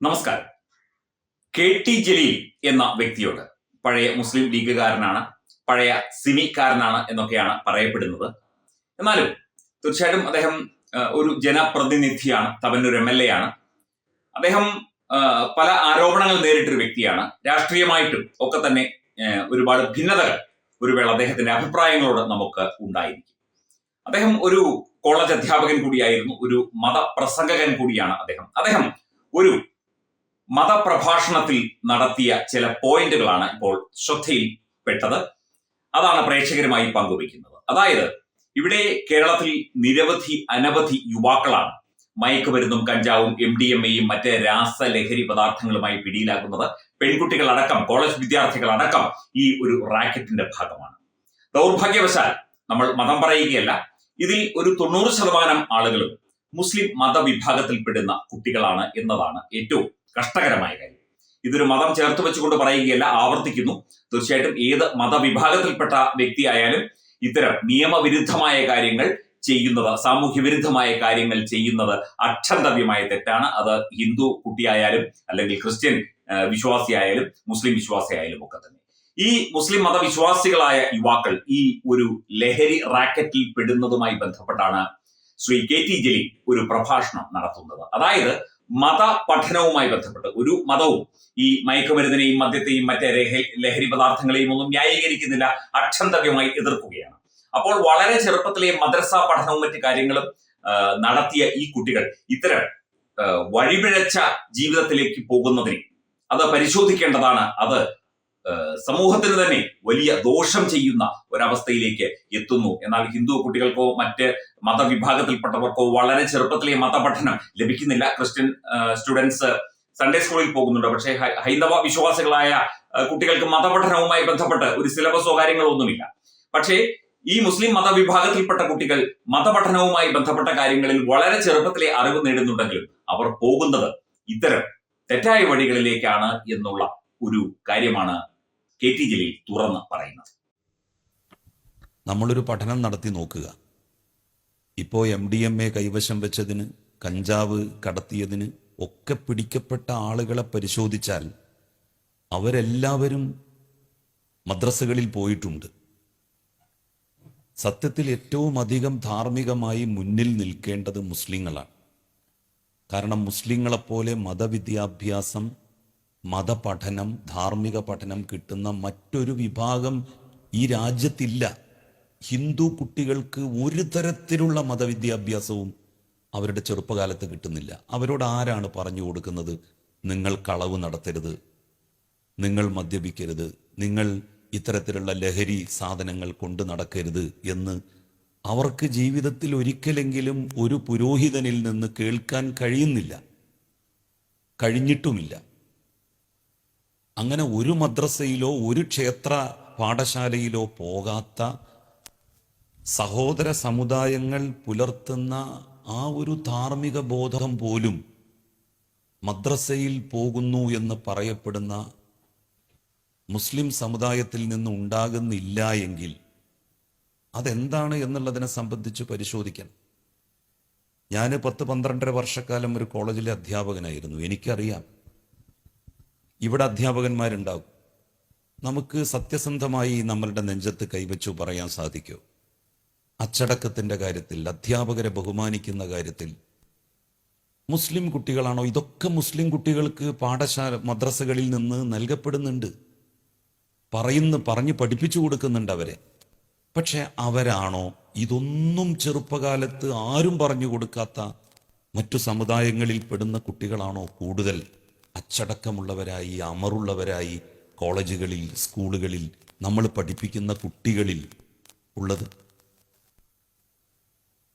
നമസ്കാരം. K T Jaleel എന്ന വ്യക്തിയോട് പഴയ മുസ്ലിം ലീഗുകാരനാണ് പഴയ സിമിക്കാരനാണ് എന്നൊക്കെയാണ് പറയപ്പെടുന്നത്. എന്നാലും തീർച്ചയായിട്ടും അദ്ദേഹം ഒരു ജനപ്രതിനിധിയാണ് തവന്നൂർ എം എൽ എ ആണ്. അദ്ദേഹം പല ആരോപണങ്ങൾ നേരിട്ടൊരു വ്യക്തിയാണ്. രാഷ്ട്രീയമായിട്ടും ഒക്കെ തന്നെ ഒരുപാട് ഭിന്നതകൾ ഒരു വേള അദ്ദേഹത്തിന്റെ അഭിപ്രായങ്ങളോട് നമുക്ക് ഉണ്ടായിരിക്കും. അദ്ദേഹം ഒരു കോളേജ് അധ്യാപകൻ കൂടിയായിരുന്നു ഒരു മതപ്രസംഗകൻ കൂടിയാണ് അദ്ദേഹം. അദ്ദേഹം ഒരു മതപ്രഭാഷണത്തിൽ നടത്തിയ ചില പോയിന്റുകളാണ് ഇപ്പോൾ ശ്രദ്ധയിൽപ്പെട്ടത്. അതാണ് പ്രേക്ഷകരുമായി പങ്കുവയ്ക്കുന്നത്. അതായത് ഇവിടെ കേരളത്തിൽ നിരവധി അനവധി യുവാക്കളാണ് മയക്കുമരുന്നും കഞ്ചാവും എം ഡി എം എയും മറ്റ് രാസലഹരി പദാർത്ഥങ്ങളുമായി പിടിയിലാക്കുന്നത്. പെൺകുട്ടികളടക്കം കോളേജ് വിദ്യാർത്ഥികളടക്കം ഈ ഒരു റാക്കറ്റിന്റെ ഭാഗമാണ്. ദൗർഭാഗ്യവശാൽ നമ്മൾ മതം പറയുകയല്ല ഇതിൽ ഒരു തൊണ്ണൂറ് ശതമാനം ആളുകളും മുസ്ലിം മതവിഭാഗത്തിൽപ്പെടുന്ന കുട്ടികളാണ് എന്നതാണ് ഏറ്റവും കഷ്ടകരമായ കാര്യം. ഇതൊരു മതം ചേർത്ത് വെച്ചുകൊണ്ട് പറയുകയല്ല ആവർത്തിക്കുന്നു. തീർച്ചയായിട്ടും ഏത് മതവിഭാഗത്തിൽപ്പെട്ട വ്യക്തിയായാലും ഇത്തരം നിയമവിരുദ്ധമായ കാര്യങ്ങൾ ചെയ്യുന്നത് സാമൂഹ്യ വിരുദ്ധമായ കാര്യങ്ങൾ ചെയ്യുന്നത് അക്ഷന്തവ്യമായ തെറ്റാണ്. അത് ഹിന്ദു കുട്ടിയായാലും അല്ലെങ്കിൽ ക്രിസ്ത്യൻ വിശ്വാസിയായാലും മുസ്ലിം വിശ്വാസിയായാലും ഒക്കെ തന്നെ. ഈ മുസ്ലിം മതവിശ്വാസികളായ യുവാക്കൾ ഈ ഒരു ലഹരി റാക്കറ്റിൽ പെടുന്നതുമായി ബന്ധപ്പെട്ടാണ് ശ്രീ കെ ടി ജലീൽ ഒരു പ്രഭാഷണം നടത്തുന്നത്. അതായത് മത പഠനവുമായി ബന്ധപ്പെട്ട് ഒരു മതവും ഈ മയക്കുമരുന്നിനെയും മദ്യത്തെയും മറ്റേ ലഹരി പദാർത്ഥങ്ങളെയും ഒന്നും ന്യായീകരിക്കുന്നില്ല അക്ഷന്തവ്യമായി എതിർക്കുകയാണ്. അപ്പോൾ വളരെ ചെറുപ്പത്തിലെ മദ്രസ പഠനവും മറ്റു കാര്യങ്ങളും നടത്തിയ ഈ കുട്ടികൾ ഇത്തരം വഴിപിഴച്ച ജീവിതത്തിലേക്ക് പോകുന്നതിന് അത് പരിശോധിക്കേണ്ടതാണ്. അത് സമൂഹത്തിന് തന്നെ വലിയ ദോഷം ചെയ്യുന്ന ഒരവസ്ഥയിലേക്ക് എത്തുന്നു. എന്നാൽ ഹിന്ദു കുട്ടികൾക്കോ മറ്റ് മതവിഭാഗത്തിൽപ്പെട്ടവർക്കോ വളരെ ചെറുപ്പത്തിലെ മതപഠനം ലഭിക്കുന്നില്ല. ക്രിസ്ത്യൻ സ്റ്റുഡൻസ് സൺഡേ സ്കൂളിൽ പോകുന്നുണ്ട്. പക്ഷേ ഹൈന്ദവ വിശ്വാസികളായ കുട്ടികൾക്ക് മതപഠനവുമായി ബന്ധപ്പെട്ട് ഒരു സിലബസോ കാര്യങ്ങളോ ഒന്നുമില്ല. പക്ഷേ ഈ മുസ്ലിം മതവിഭാഗത്തിൽപ്പെട്ട കുട്ടികൾ മതപഠനവുമായി ബന്ധപ്പെട്ട കാര്യങ്ങളിൽ വളരെ ചെറുപ്പത്തിലെ അറിവ് നേടുന്നുണ്ടെങ്കിലും അവർ പോകുന്നത് ഇത്തരം തെറ്റായ വഴികളിലേക്കാണ് എന്നുള്ള ഒരു കാര്യമാണ് കെ ടി ജലീൽ തുറന്ന് പറയുന്നത്. നമ്മളൊരു പഠനം നടത്തി നോക്കുക. ഇപ്പോൾ എം ഡി എം എ കൈവശം വെച്ചതിന് കഞ്ചാവ് കടത്തിയതിന് ഒക്കെ പിടിക്കപ്പെട്ട ആളുകളെ പരിശോധിച്ചാൽ അവരെല്ലാവരും മദ്രസകളിൽ പോയിട്ടുണ്ട്. സത്യത്തിൽ ഏറ്റവും അധികം ധാർമ്മികമായി മുന്നിൽ നിൽക്കേണ്ടത് മുസ്ലിങ്ങളാണ്. കാരണം മുസ്ലിങ്ങളെപ്പോലെ മതവിദ്യാഭ്യാസം മതപഠനം ധാർമ്മിക പഠനം കിട്ടുന്ന മറ്റൊരു വിഭാഗം ഈ രാജ്യത്തില്ല. ഹിന്ദു കുട്ടികൾക്ക് ഒരു തരത്തിലുള്ള മതവിദ്യാഭ്യാസവും അവരുടെ ചെറുപ്പകാലത്ത് കിട്ടുന്നില്ല. അവരോട് ആരാണ് പറഞ്ഞു കൊടുക്കുന്നത്? നിങ്ങൾ കളവ് നടത്തരുത്. നിങ്ങൾ മദ്യപിക്കരുത്. നിങ്ങൾ ഇത്തരത്തിലുള്ള ലഹരി സാധനങ്ങൾ കൊണ്ടു നടക്കരുത് എന്ന് അവർക്ക് ജീവിതത്തിൽ ഒരിക്കലെങ്കിലും ഒരു പുരോഹിതനിൽ നിന്ന് കേൾക്കാൻ കഴിയുന്നില്ല. കഴിഞ്ഞിട്ടുമില്ല. അങ്ങനെ ഒരു മദ്രസയിലോ ഒരു ക്ഷേത്ര പാഠശാലയിലോ പോകാത്ത സഹോദര സമുദായങ്ങൾ പുലർത്തുന്ന ആ ഒരു ധാർമ്മിക ബോധം പോലും മദ്രസയിൽ പോകുന്നു എന്ന് പറയപ്പെടുന്ന മുസ്ലിം സമുദായത്തിൽ നിന്ന് ഉണ്ടാകുന്നില്ല എങ്കിൽ അതെന്താണ് എന്നുള്ളതിനെ സംബന്ധിച്ച് പരിശോധിക്കണം. ഞാൻ പത്ത് പന്ത്രണ്ടര വർഷക്കാലം ഒരു കോളേജിലെ അധ്യാപകനായിരുന്നു. എനിക്കറിയാം. ഇവിടെ അധ്യാപകന്മാരുണ്ടാകും നമുക്ക് സത്യസന്ധമായി നമ്മളുടെ നെഞ്ചത്ത് കൈവച്ചു പറയാൻ സാധിക്കൂ. അച്ചടക്കത്തിന്റെ കാര്യത്തിൽ അധ്യാപകരെ ബഹുമാനിക്കുന്ന കാര്യത്തിൽ. മുസ്ലിം കുട്ടികളാണോ? ഇതൊക്കെ മുസ്ലിം കുട്ടികൾക്ക് പാഠശാല മദ്രസകളിൽ നിന്ന് നൽകപ്പെടുന്നുണ്ട്. പറയുന്ന പറഞ്ഞ് പഠിപ്പിച്ചു കൊടുക്കുന്നുണ്ട് അവരെ. പക്ഷെ അവരാണോ? ഇതൊന്നും ചെറുപ്പകാലത്ത് ആരും പറഞ്ഞു കൊടുക്കാത്ത മറ്റു സമുദായങ്ങളിൽ പെടുന്ന കുട്ടികളാണോ കൂടുതൽ? അച്ചടക്കമുള്ളവരായി അമറുള്ളവരായി കോളേജുകളിൽ സ്കൂളുകളിൽ നമ്മൾ പഠിപ്പിക്കുന്ന കുട്ടികളിൽ ഉള്ളത്.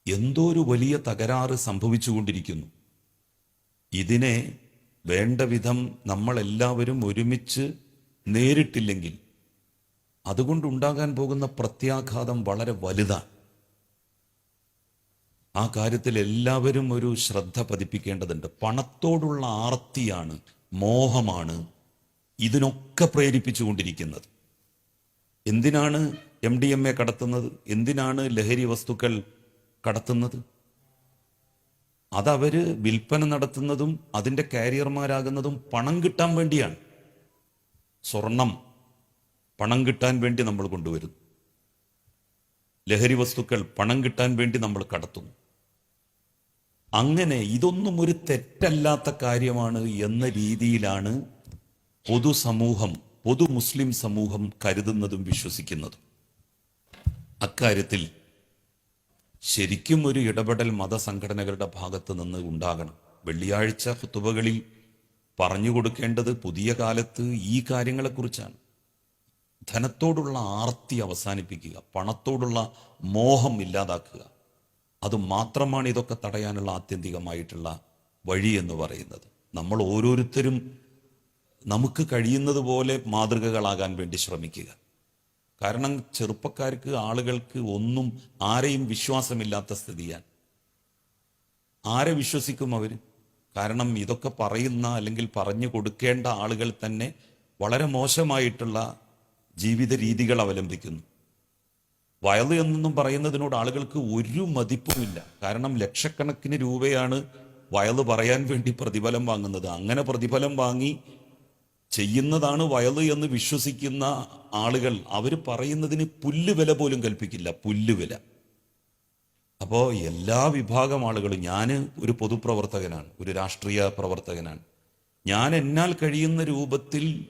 എന്തോ ഒരു വലിയ തകരാറ് സംഭവിച്ചുകൊണ്ടിരിക്കുന്നു. ഇതിനെ വേണ്ട വിധം നമ്മളെല്ലാവരും ഒരുമിച്ച് നേരിട്ടില്ലെങ്കിൽ അതുകൊണ്ടുണ്ടാകാൻ പോകുന്ന പ്രത്യാഘാതം വളരെ വലുതാണ്. ആ കാര്യത്തിൽ എല്ലാവരും ഒരു ശ്രദ്ധ പതിപ്പിക്കേണ്ടതുണ്ട്. പണത്തോടുള്ള ആർത്തിയാണ് മോഹമാണ് ഇതിനൊക്കെ പ്രേരിപ്പിച്ചുകൊണ്ടിരിക്കുന്നത്. എന്തിനാണ് എം ഡി എം എ കടത്തുന്നത്? എന്തിനാണ് ലഹരി വസ്തുക്കൾ കടത്തുന്നത്? അതവര് വിൽപ്പന നടത്തുന്നതും അതിന്റെ കാരിയർമാരാകുന്നതും പണം കിട്ടാൻ വേണ്ടിയാണ്. സ്വർണം പണം കിട്ടാൻ വേണ്ടി നമ്മൾ കൊണ്ടുവരുന്നു. ലഹരി വസ്തുക്കൾ പണം കിട്ടാൻ വേണ്ടി നമ്മൾ കടത്തുന്നു. അങ്ങനെ ഇതൊന്നും ഒരു തെറ്റല്ലാത്ത കാര്യമാണ് എന്ന രീതിയിലാണ് പൊതുസമൂഹം പൊതു മുസ്ലിം സമൂഹം കരുതുന്നതും വിശ്വസിക്കുന്നതും. അക്കാര്യത്തിൽ ശരിക്കും ഒരു ഇടപെടൽ മതസംഘടനകളുടെ ഭാഗത്ത് നിന്ന് ഉണ്ടാകണം. വെള്ളിയാഴ്ച കുത്തുവകളിൽ പറഞ്ഞു കൊടുക്കേണ്ടത് പുതിയ കാലത്ത് ഈ കാര്യങ്ങളെക്കുറിച്ചാണ്. ധനത്തോടുള്ള ആർത്തി അവസാനിപ്പിക്കുക പണത്തോടുള്ള മോഹം ഇല്ലാതാക്കുക. അത് മാത്രമാണ് ഇതൊക്കെ തടയാനുള്ള ആത്യന്തികമായിട്ടുള്ള വഴി എന്ന് പറയുന്നത്. നമ്മൾ ഓരോരുത്തരും നമുക്ക് കഴിയുന്നത് പോലെ മാതൃകകളാകാൻ വേണ്ടി ശ്രമിക്കുക. കാരണം ചെറുപ്പക്കാർക്ക് ആളുകൾക്ക് ഒന്നും ആരെയും വിശ്വാസമില്ലാത്ത സ്ഥിതിയാണ്. ആരെ വിശ്വസിക്കും അവർ കാരണം ഇതൊക്കെ പറയുന്ന അല്ലെങ്കിൽ പറഞ്ഞു കൊടുക്കേണ്ട ആളുകൾ തന്നെ വളരെ മോശമായിട്ടുള്ള ജീവിത രീതികൾ അവലംബിക്കുന്നു. വയൽ എന്നൊന്നും പറയുന്നതിനോട് ആളുകൾക്ക് ഒരു മതിപ്പുമില്ല. കാരണം ലക്ഷക്കണക്കിന് രൂപയാണ് വയൽ പറയാൻ വേണ്ടി പ്രതിഫലം വാങ്ങുന്നത്. അങ്ങനെ പ്രതിഫലം വാങ്ങി ചെയ്യുന്നതാണ് വയൽ എന്ന് വിശ്വസിക്കുന്ന ആളുകൾ. അവർ പറയുന്നതിന് പുല്ലുവില പോലും കൽപ്പിക്കില്ല. പുല്ലുവില. അപ്പോൾ എല്ലാ വിഭാഗം ആളുകളും ഞാൻ ഒരു പൊതുപ്രവർത്തകനാണ് ഒരു രാഷ്ട്രീയ പ്രവർത്തകനാണ്. ഞാൻ എന്നാൽ കഴിയുന്ന രൂപത്തിൽ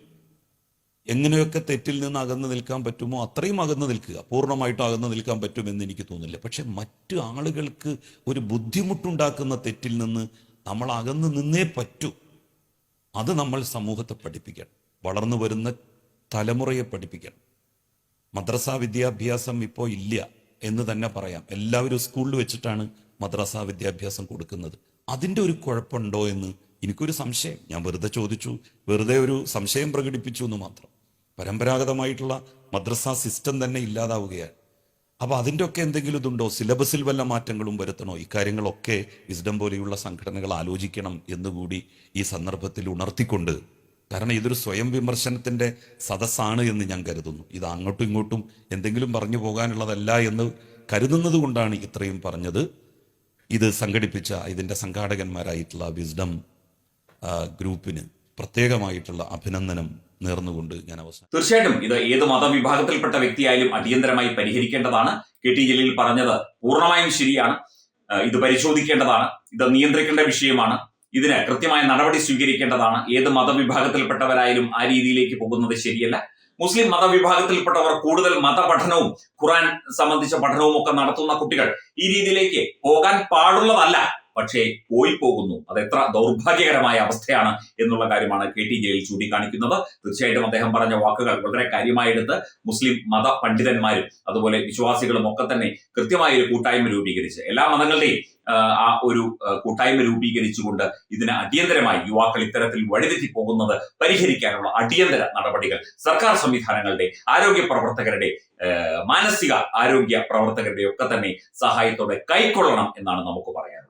എങ്ങനെയൊക്കെ തെറ്റിൽ നിന്ന് അകന്നു നിൽക്കാൻ പറ്റുമോ അത്രയും അകന്നു നിൽക്കുക. പൂർണമായിട്ടും അകന്നു നിൽക്കാൻ പറ്റുമെന്ന് എനിക്ക് തോന്നുന്നില്ല. പക്ഷെ മറ്റു ആളുകൾക്ക് ഒരു ബുദ്ധിമുട്ടുണ്ടാക്കുന്ന തെറ്റിൽ നിന്ന് നമ്മൾ അകന്നു നിന്നേ പറ്റൂ. അത് നമ്മൾ സമൂഹത്തെ പഠിപ്പിക്കണം. വളർന്നു വരുന്ന തലമുറയെ പഠിപ്പിക്കണം. മദ്രസ വിദ്യാഭ്യാസം ഇപ്പോൾ ഇല്ല എന്ന് തന്നെ പറയാം. എല്ലാവരും സ്കൂളിൽ വെച്ചിട്ടാണ് മദ്രസ വിദ്യാഭ്യാസം കൊടുക്കുന്നത്. അതിന്റെ ഒരു കുഴപ്പമുണ്ടോ എന്ന് എനിക്കൊരു സംശയം. ഞാൻ വെറുതെ ചോദിച്ചു. വെറുതെ ഒരു സംശയം പ്രകടിപ്പിച്ചു എന്ന് മാത്രം. പരമ്പരാഗതമായിട്ടുള്ള മദ്രസ സിസ്റ്റം തന്നെ ഇല്ലാതാവുകയാണ്. അപ്പോൾ അതിന്റെ ഒക്കെ എന്തെങ്കിലും ഇതുണ്ടോ? സിലബസിൽ വല്ല മാറ്റങ്ങളും വരുത്തണോ? ഇക്കാര്യങ്ങളൊക്കെ വിസ്ഡം പോലെയുള്ള സംഘടനകൾ ആലോചിക്കണം എന്നുകൂടി ഈ സന്ദർഭത്തിൽ ഉണർത്തിക്കൊണ്ട്. കാരണം ഇതൊരു സ്വയം വിമർശനത്തിന്റെ സദസ്സാണ് എന്ന് ഞാൻ കരുതുന്നു. ഇത് അങ്ങോട്ടും ഇങ്ങോട്ടും എന്തെങ്കിലും പറഞ്ഞു പോകാനുള്ളതല്ല എന്ന് കരുതുന്നത് കൊണ്ടാണ് ഇത്രയും പറഞ്ഞത്. ഇത് സംഘടിപ്പിച്ച ഇതിന്റെ സംഘാടകന്മാരായിട്ടുള്ള വിസ്ഡം ഗ്രൂപ്പിന് പ്രത്യേകമായിട്ടുള്ള അഭിനന്ദനം നേർന്നുകൊണ്ട് ഞാൻ അവസാനം തീർച്ചയായിട്ടും ഇത് ഏത് മതവിഭാഗത്തിൽപ്പെട്ട വ്യക്തിയായാലും അടിയന്തരമായി പരിഹരിക്കേണ്ടതാണ്. കെ ടി ജലീൽ പറഞ്ഞത് പൂർണമായും ശരിയാണ്. ഇത് പരിശോധിക്കേണ്ടതാണ്. ഇത് നിയന്ത്രിക്കേണ്ട വിഷയമാണ്. ഇതിന് കൃത്യമായ നടപടി സ്വീകരിക്കേണ്ടതാണ്. ഏത് മതവിഭാഗത്തിൽപ്പെട്ടവരായാലും ആ രീതിയിലേക്ക് പോകുന്നത് ശരിയല്ല. മുസ്ലിം മതവിഭാഗത്തിൽപ്പെട്ടവർ കൂടുതൽ മതപഠനവും ഖുറാൻ സംബന്ധിച്ച പഠനവും ഒക്കെ നടത്തുന്ന കുട്ടികൾ ഈ രീതിയിലേക്ക് പോകാൻ പാടുള്ളതല്ല. പക്ഷേ പോയി പോകുന്നു അത് എത്ര ദൗർഭാഗ്യകരമായ അവസ്ഥയാണ് എന്നുള്ള കാര്യമാണ് കെ ടി ജലീൽ ചൂണ്ടിക്കാണിക്കുന്നത്. തീർച്ചയായിട്ടും അദ്ദേഹം പറഞ്ഞ വാക്കുകൾ വളരെ കാര്യമായെടുത്ത് മുസ്ലിം മത പണ്ഡിതന്മാരും അതുപോലെ വിശ്വാസികളും ഒക്കെ തന്നെ കൃത്യമായ ഒരു കൂട്ടായ്മ രൂപീകരിച്ച് എല്ലാ മതങ്ങളുടെയും ആ, ഒരു കൂട്ടായ്മ രൂപീകരിച്ചുകൊണ്ട് ഇതിന് അടിയന്തരമായി യുവാക്കൾ ഇത്തരത്തിൽ വഴിതെറ്റി പോകുന്നത് പരിഹരിക്കാനുള്ള അടിയന്തര നടപടികൾ സർക്കാർ സംവിധാനങ്ങളുടെ ആരോഗ്യ പ്രവർത്തകരുടെ മാനസിക ആരോഗ്യ പ്രവർത്തകരുടെ ഒക്കെ തന്നെ സഹായത്തോടെ കൈക്കൊള്ളണം എന്നാണ് നമുക്ക് പറയാനുള്ളത്.